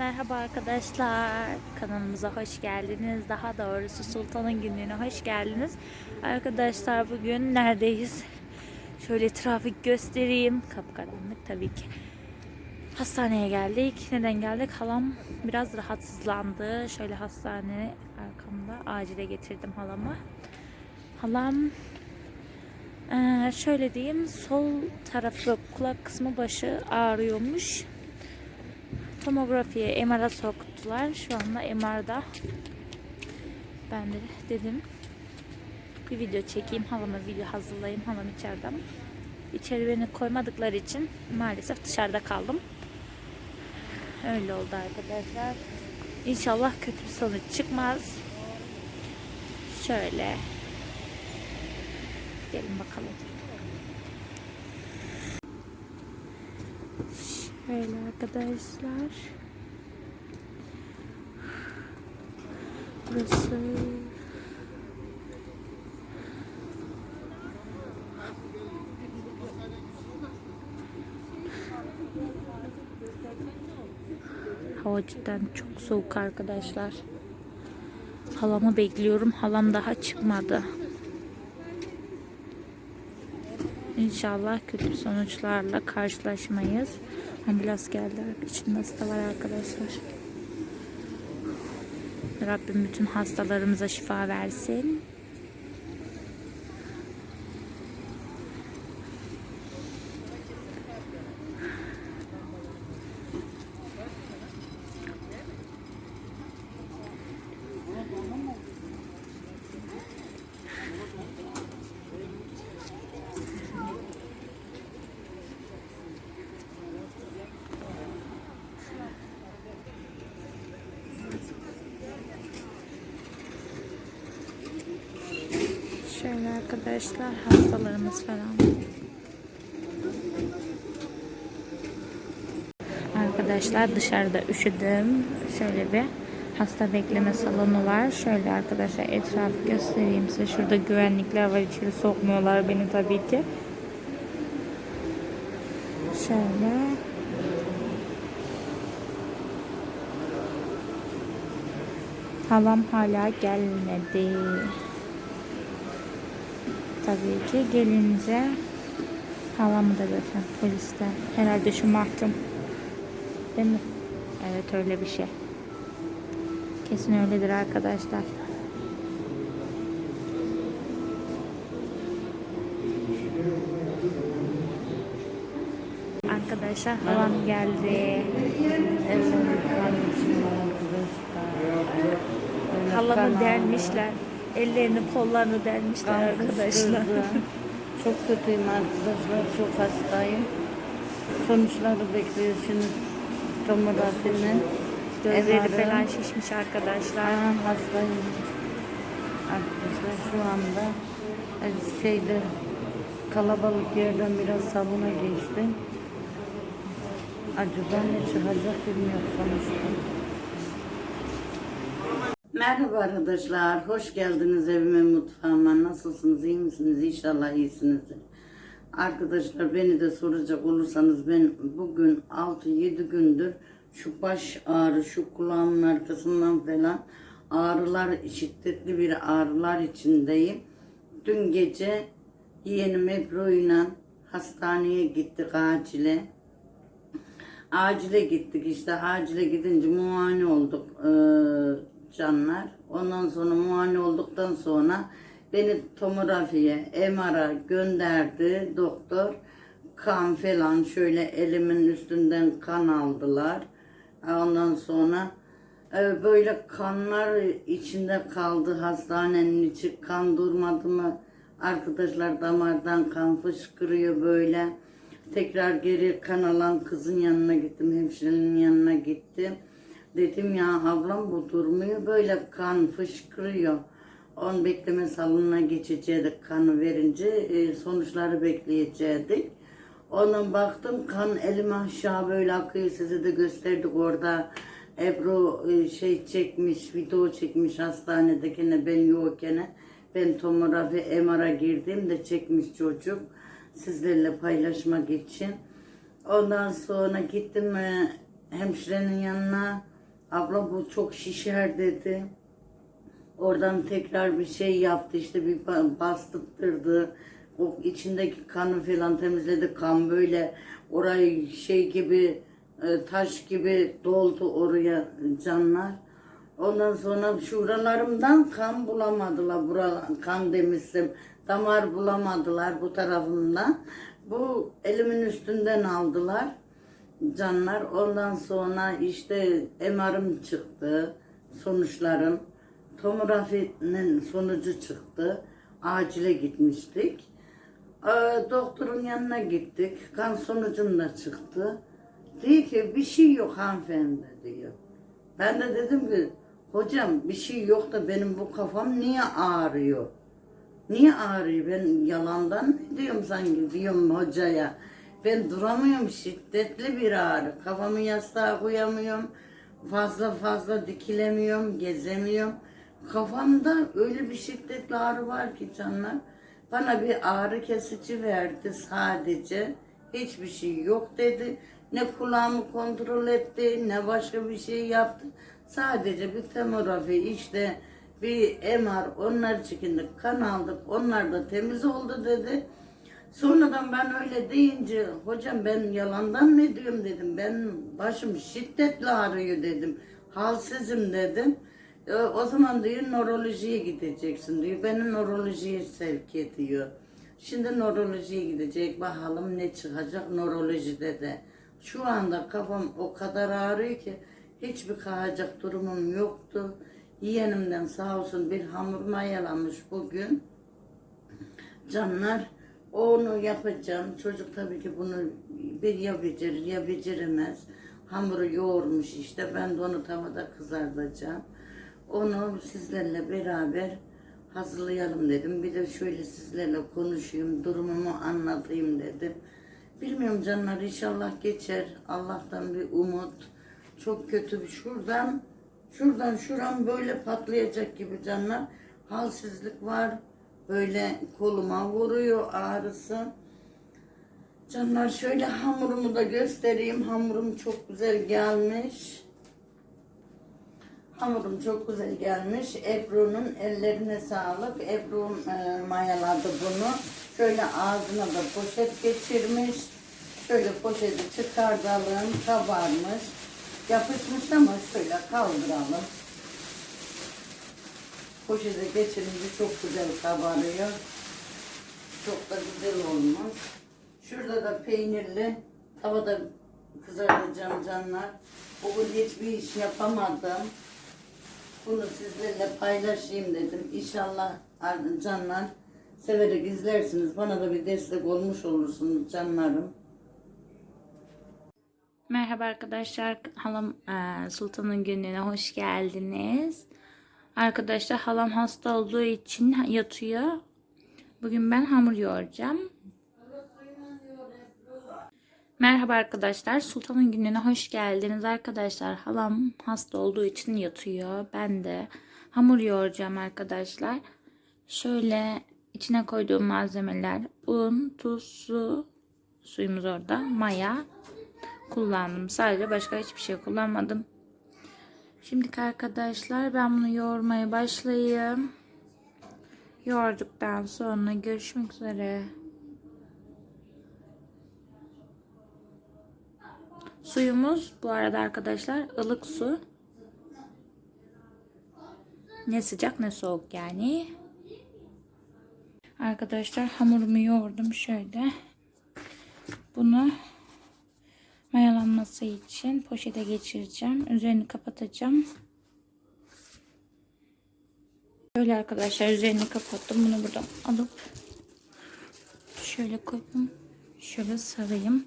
Merhaba arkadaşlar. Kanalımıza hoş geldiniz. Daha doğrusu Sultan'ın günlüğüne hoş geldiniz. Arkadaşlar bugün neredeyiz? Şöyle trafik göstereyim. Kapkaranlık tabii ki. Hastaneye geldik. Neden geldik? Halam biraz rahatsızlandı. Şöyle hastane arkamda acile getirdim halamı. Halam eee, şöyle diyeyim sol tarafı kulak kısmı başı ağrıyormuş. Tomografiye MR'a soktular. Şu anda MR'da. Ben de dedim bir video çekeyim. Halama video hazırlayayım. Halam içeride ama içeri beni koymadıkları için maalesef dışarıda kaldım. Öyle oldu arkadaşlar. İnşallah kötü bir sonuç çıkmaz. Şöyle. Gelin bakalım. Şöyle arkadaşlar. Burası Hava cidden çok soğuk arkadaşlar. Halamı bekliyorum. Halam daha çıkmadı. İnşallah kötü sonuçlarla karşılaşmayız. Ambulans geldi. İçinde hasta var arkadaşlar. Rabbim bütün hastalarımıza şifa versin. Şöyle arkadaşlar hastalarımız falan. Arkadaşlar dışarıda üşüdüm. Şöyle bir hasta bekleme salonu var. Şöyle arkadaşlar etrafı göstereyim size. Şurada güvenlikler var. İçeri sokmuyorlar beni tabii ki. Şöyle. Halam hala gelmedi. Tabii ki gelince halamı da götüren poliste. Herhalde şu mahkum. Değil mi? Evet öyle bir şey. Kesin öyledir arkadaşlar. Arkadaşlar halam geldi. Halamı delmişler. Ellerini kollarını delmişler arkadaşlar. Çok kötüyüm arkadaşlar. Çok hastayım. Sonuçları bekliyoruz şimdi tomografinin. Gözleri MR'ı. falan şişmiş arkadaşlar. Aa, hastayım. Arkadaşlar şu anda e, şeyde kalabalık yerden biraz salona geçtim. Acaba ne çıkacak bilmiyorum sonuçta. Merhaba arkadaşlar, hoş geldiniz evime, mutfağıma. Nasılsınız, iyi misiniz? İnşallah iyisinizdir. Arkadaşlar beni de soracak olursanız ben bugün 6-7 gündür şu baş ağrı, şu kulağımın arkasından falan ağrılar, şiddetli bir ağrılar içindeyim. Dün gece yeğenim Ebru'yla hastaneye gittik acile. Acile gittik işte acile gidince muayene olduk eee, canlar. Ondan sonra muayene olduktan sonra beni tomografiye, MR'a gönderdi doktor. Kan falan şöyle elimin üstünden kan aldılar. Ondan sonra e, böyle kanlar içinde kaldı hastanenin içi kan durmadı mı arkadaşlar damardan kan fışkırıyor böyle tekrar geri kan alan kızın yanına gittim hemşirenin yanına gittim dedim ya ablam bu durmuyor böyle kan fışkırıyor on bekleme salonuna geçecektik kanı verince e, sonuçları bekleyecektik Ona baktım kan elim aşağı böyle akıyor size de gösterdik orada Ebru e, şey çekmiş, video çekmiş hastanedekine ben yokken. Ben tomografi MR'a girdiğimde çekmiş çocuk. Sizlerle paylaşmak için. Ondan sonra gittim e, hemşirenin yanına. Abla bu çok şişer dedi. Oradan tekrar bir şey yaptı işte bir ba- bastırdı. O içindeki kanı falan temizledi. Kan böyle orayı şey gibi e, taş gibi doldu oraya canlar. Ondan sonra şuralarımdan kan bulamadılar. Buralar, kan demiştim. Damar bulamadılar bu tarafımdan. Bu elimin üstünden aldılar canlar. Ondan sonra işte MR'ım çıktı. Sonuçlarım. Tomografinin sonucu çıktı. Acile gitmiştik. Ee, doktorun yanına gittik. Kan sonucum da çıktı. Diyor ki bir şey yok hanımefendi diyor. Ben de dedim ki hocam bir şey yok da benim bu kafam niye ağrıyor? Niye ağrıyor? Ben yalandan mı diyorum sanki diyorum hocaya. Ben duramıyorum şiddetli bir ağrı. Kafamı yastığa koyamıyorum. Fazla fazla dikilemiyorum, gezemiyorum. Kafamda öyle bir şiddetli ağrı var ki canlar. Bana bir ağrı kesici verdi sadece. Hiçbir şey yok dedi. Ne kulağımı kontrol etti, ne başka bir şey yaptı. Sadece bir tomografi işte bir MR onlar çıkındı kan aldık onlar da temiz oldu dedi. Sonradan ben öyle deyince hocam ben yalandan mı diyorum dedim. Ben başım şiddetle ağrıyor dedim. Halsizim dedim. E, o zaman diyor nörolojiye gideceksin diyor. Beni nörolojiye sevk ediyor. Şimdi nörolojiye gidecek. Bakalım ne çıkacak nörolojide de. Şu anda kafam o kadar ağrıyor ki hiçbir kalacak durumum yoktu. Yeğenimden sağ olsun bir hamur mayalamış bugün. Canlar onu yapacağım. Çocuk tabii ki bunu bir ya becerir ya beceremez. Hamuru yoğurmuş işte. Ben de onu tavada kızartacağım. Onu sizlerle beraber hazırlayalım dedim. Bir de şöyle sizlerle konuşayım, durumumu anlatayım dedim. Bilmiyorum canlar inşallah geçer. Allah'tan bir umut. Çok kötü bir şuradan şuradan şuram böyle patlayacak gibi canlar. Halsizlik var. Böyle koluma vuruyor ağrısı. Canlar şöyle hamurumu da göstereyim. Hamurum çok güzel gelmiş. Hamurum çok güzel gelmiş. Ebru'nun ellerine sağlık. Ebru e, mayaladı bunu. Şöyle ağzına da poşet geçirmiş. Şöyle poşeti çıkartalım. Kabarmış. Yapışmış ama şöyle kaldıralım. Poşete geçirince çok güzel kabarıyor. Çok da güzel olmuş. Şurada da peynirli tavada kızartacağım canlar. Bugün hiçbir iş yapamadım. Bunu sizlerle paylaşayım dedim. İnşallah canlar severek izlersiniz. Bana da bir destek olmuş olursunuz canlarım. Merhaba arkadaşlar. Halam eee, Sultan'ın gününe hoş geldiniz. Arkadaşlar halam hasta olduğu için yatıyor. Bugün ben hamur yoğuracağım. Merhaba arkadaşlar. Sultan'ın gününe hoş geldiniz arkadaşlar. Halam hasta olduğu için yatıyor. Ben de hamur yoğuracağım arkadaşlar. Şöyle içine koyduğum malzemeler un, tuz, su, suyumuz orada, maya kullandım. Sadece başka hiçbir şey kullanmadım. Şimdi arkadaşlar ben bunu yoğurmaya başlayayım. Yoğurduktan sonra görüşmek üzere. Suyumuz bu arada arkadaşlar ılık su. Ne sıcak ne soğuk yani. Arkadaşlar hamurumu yoğurdum şöyle. Bunu mayalanması için poşete geçireceğim. Üzerini kapatacağım. Böyle arkadaşlar üzerini kapattım. Bunu buradan alıp şöyle koyayım. Şöyle sarayım.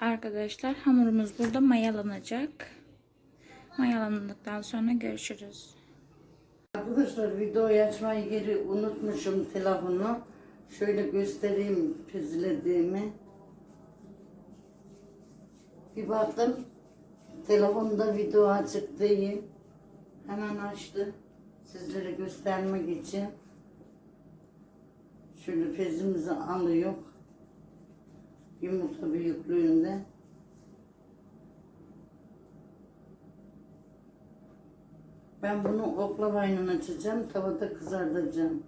Arkadaşlar hamurumuz burada mayalanacak. Mayalandıktan sonra görüşürüz. Arkadaşlar videoyu açmayı geri unutmuşum telefonu. Şöyle göstereyim pizlediğimi. Bir baktım telefonda video açık değil. Hemen açtı. Sizlere göstermek için. Şöyle pezimizi alıyor. Yumurta büyüklüğünde. Ben bunu oklavayla açacağım. Tavada kızartacağım.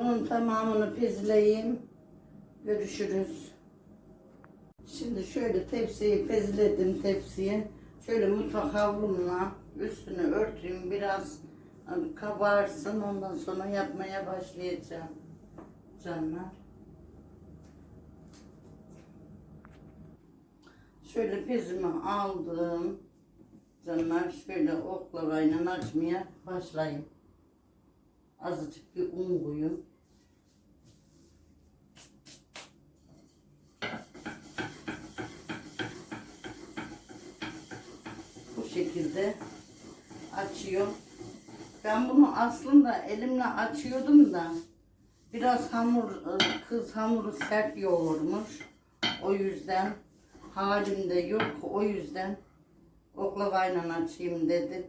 Bunun tamamını pezleyeyim. Görüşürüz. Şimdi şöyle tepsiyi pezledim tepsiye. Şöyle mutfak havlumla üstünü örteyim biraz kabarsın ondan sonra yapmaya başlayacağım canlar. Şöyle pezimi aldım. Canlar şöyle oklavayla açmaya başlayayım. Azıcık bir un koyun. Bu şekilde açıyor. Ben bunu aslında elimle açıyordum da biraz hamur kız hamuru sert yoğurmuş. O yüzden halimde yok. O yüzden oklavayla açayım dedim.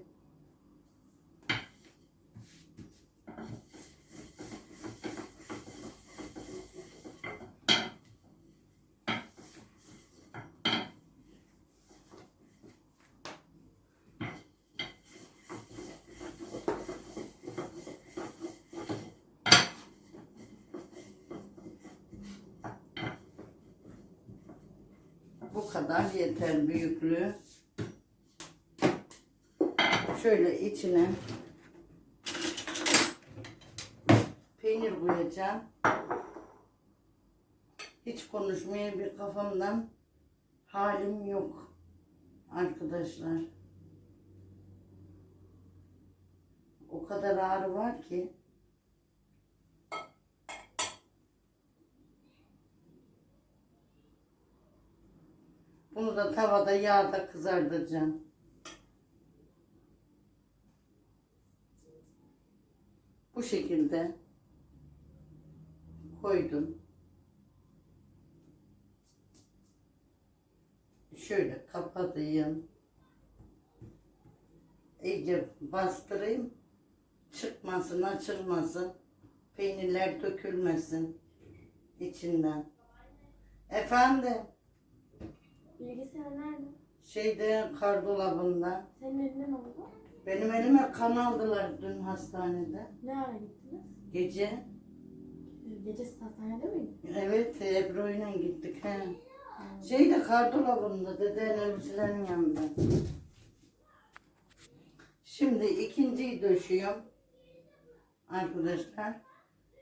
Bu kadar yeter büyüklüğü. Şöyle içine peynir koyacağım. Hiç konuşmaya bir kafamdan halim yok arkadaşlar. O kadar ağrı var ki. Bunu da tavada yağda kızartacağım. Bu şekilde koydum. Şöyle kapatayım. İyice bastırayım. Çıkmasın, açılmasın. Peynirler dökülmesin içinden. Efendim? Bilgisayar nerede? Şeyde kardolabında. Senin elinden oldu. Benim elime kan aldılar dün hastanede. Ne ara gittiniz? Gece. Gece siz hastanede miydin? Evet Ebru'yla gittik. He. Şeyde kardolabında dedenin elbiselerin yanında. Şimdi ikinciyi döşüyorum. Arkadaşlar.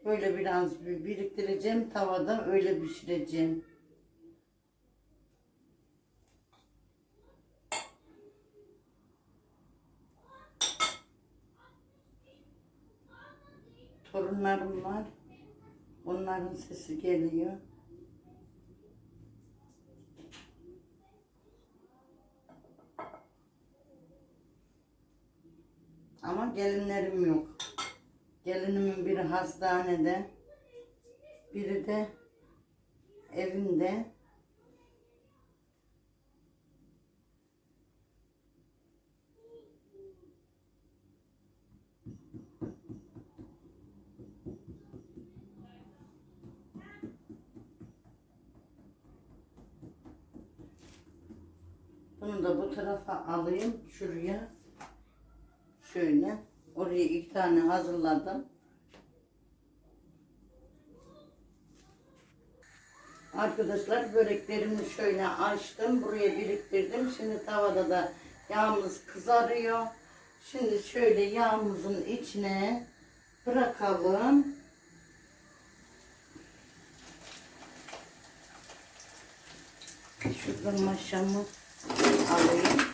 Böyle biraz bir biriktireceğim tavada öyle pişireceğim. Torunlarım var. Onların sesi geliyor. Ama gelinlerim yok. Gelinimin biri hastanede, biri de evinde. Bunu da bu tarafa alayım şuraya. Şöyle. Oraya iki tane hazırladım. Arkadaşlar böreklerimi şöyle açtım. Buraya biriktirdim. Şimdi tavada da yağımız kızarıyor. Şimdi şöyle yağımızın içine bırakalım. Şuradan maşamı alayım.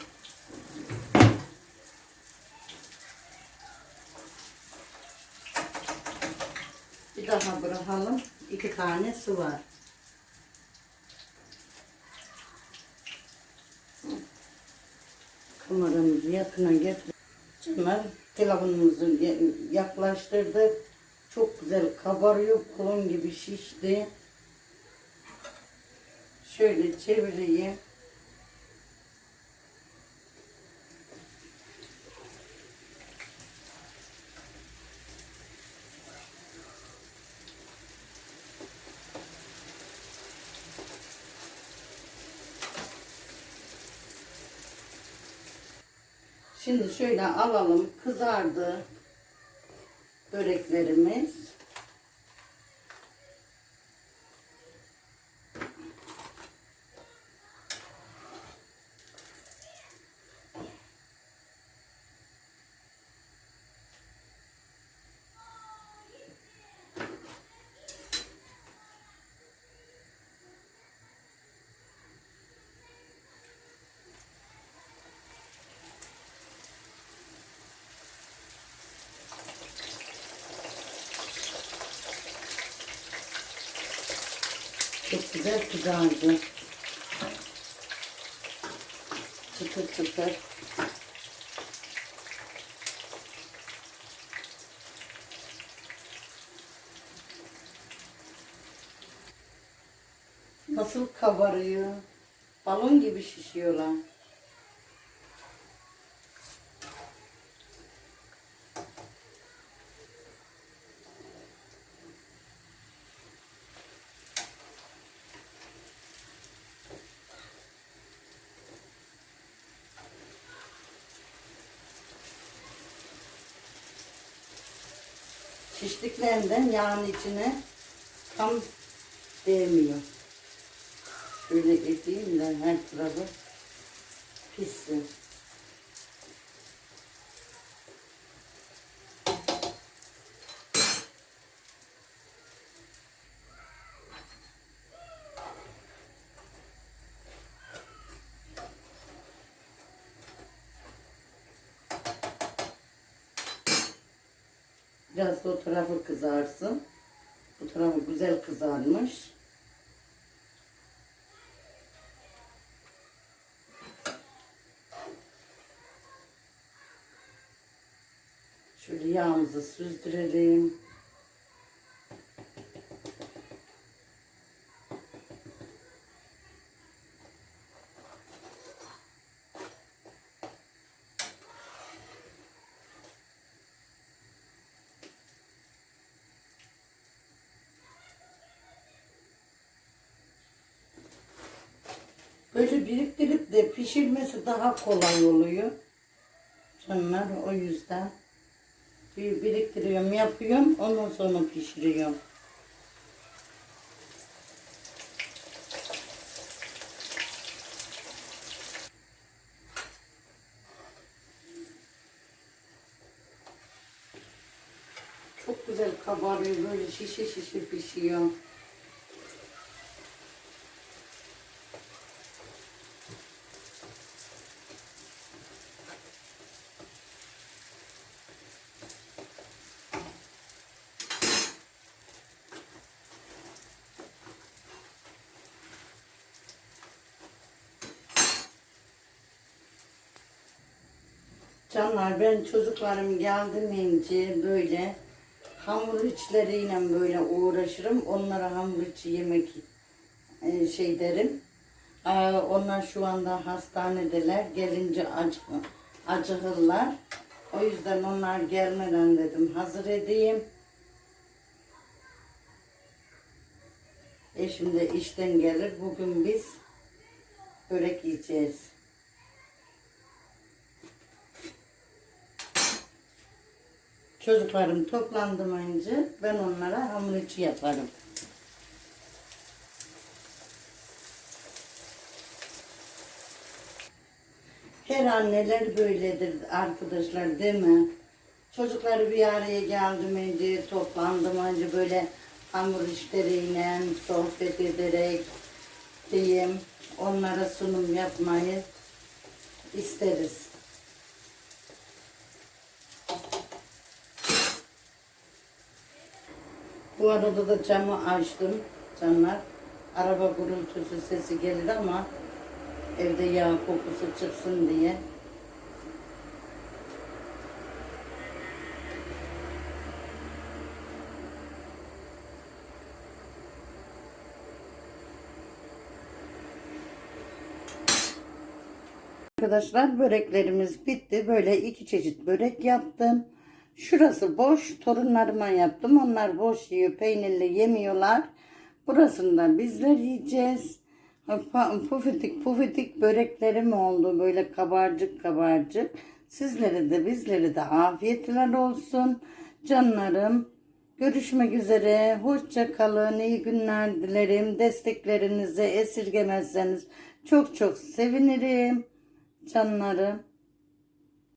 Bir daha bırakalım. İki tane su var. Kameramızı yakına getir. Canlar pilavımızı yaklaştırdık. Çok güzel kabarıyor. Kolon gibi şişti. Şöyle çevireyim. Şimdi şöyle alalım. Kızardı böreklerimiz. Çok güzel kızardı. Çıtır çıtır. Nasıl kabarıyor? Balon gibi şişiyorlar. Şişliklerinden yağın içine tam değmiyor. Şöyle edeyim de her tarafı pişsin. Biraz da o tarafı kızarsın. Bu tarafı güzel kızarmış. Şöyle yağımızı süzdürelim. Böyle biriktirip de pişirmesi daha kolay oluyor. Canlar o yüzden bir biriktiriyorum, yapıyorum, ondan sonra pişiriyorum. Çok güzel kabarıyor, böyle şişe şişe pişiyor. Canlar ben çocuklarım geldiğince böyle hamur içleriyle böyle uğraşırım. Onlara hamur içi yemek e, şey derim. Aa, Onlar şu anda hastanedeler. Gelince acı, acıkırlar. O yüzden onlar gelmeden dedim hazır edeyim. Eşim de işten gelir. Bugün biz börek yiyeceğiz. Çocuklarım toplandı önce ben onlara hamur içi yaparım. Her anneler böyledir arkadaşlar değil mi? Çocukları bir araya geldim önce, toplandım önce böyle hamur işleriyle sohbet ederek diyeyim onlara sunum yapmayı isteriz. Bu arada da camı açtım canlar. Araba gürültüsü sesi gelir ama evde yağ kokusu çıksın diye. Arkadaşlar böreklerimiz bitti. Böyle iki çeşit börek yaptım. Şurası boş. Torunlarıma yaptım. Onlar boş yiyor. Peynirli yemiyorlar. Burasını da bizler yiyeceğiz. Pufidik pufidik böreklerim oldu. Böyle kabarcık kabarcık. Sizlere de bizlere de afiyetler olsun. Canlarım görüşmek üzere. Hoşça kalın. İyi günler dilerim. Desteklerinizi esirgemezseniz çok çok sevinirim. Canlarım.